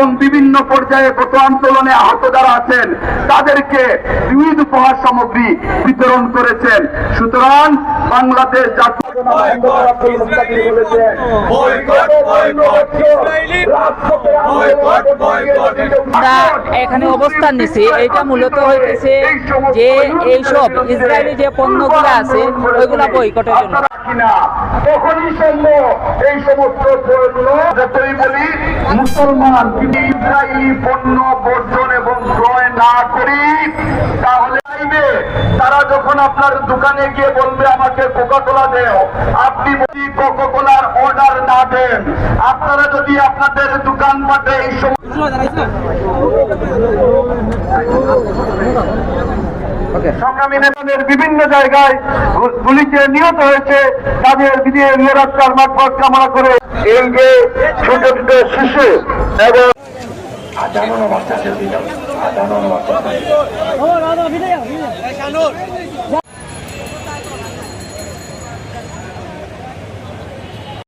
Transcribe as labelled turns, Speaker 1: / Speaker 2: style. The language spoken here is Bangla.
Speaker 1: এবং বিভিন্ন পর্যায়ে গত আন্দোলনে আহত যারা আছেন তাদেরকে বিবিধ উপহার সামগ্রী বিতরণ করেছেন সুতরাং বাংলাদেশ জাতীয়
Speaker 2: boycott, boycott, Israeli boycott, boycott.
Speaker 3: আমরা এখানে অবস্থান নিছি এটা মূলত হইতেছে যে এইসব ইসরায়েলি যে পণ্যগুলো আছে ওইগুলা বয়কটের জন্য
Speaker 1: তখনই সম্ভব এই সমস্ত বলি মুসলমান ইসরায়েলি পণ্য বর্জন এবং ক্রয় না করি, তাহলে তারা যখন আপনার দোকানে গিয়ে বলবে আমাকে কোকা কোলা দেও, আপনি যদি কোকা কোলার অর্ডার না দেন। আপনারা যদি আপনাদের দোকান পাঠে এই সমস্ত সংগ্রামী নেতাদের বিভিন্ন জায়গায় গুলিতে নিহত হয়েছে। তাদের বিদেশ নিরাপত্তার মাঠপথ কামনা করে এই যে ছোট ছোট শিশু এবং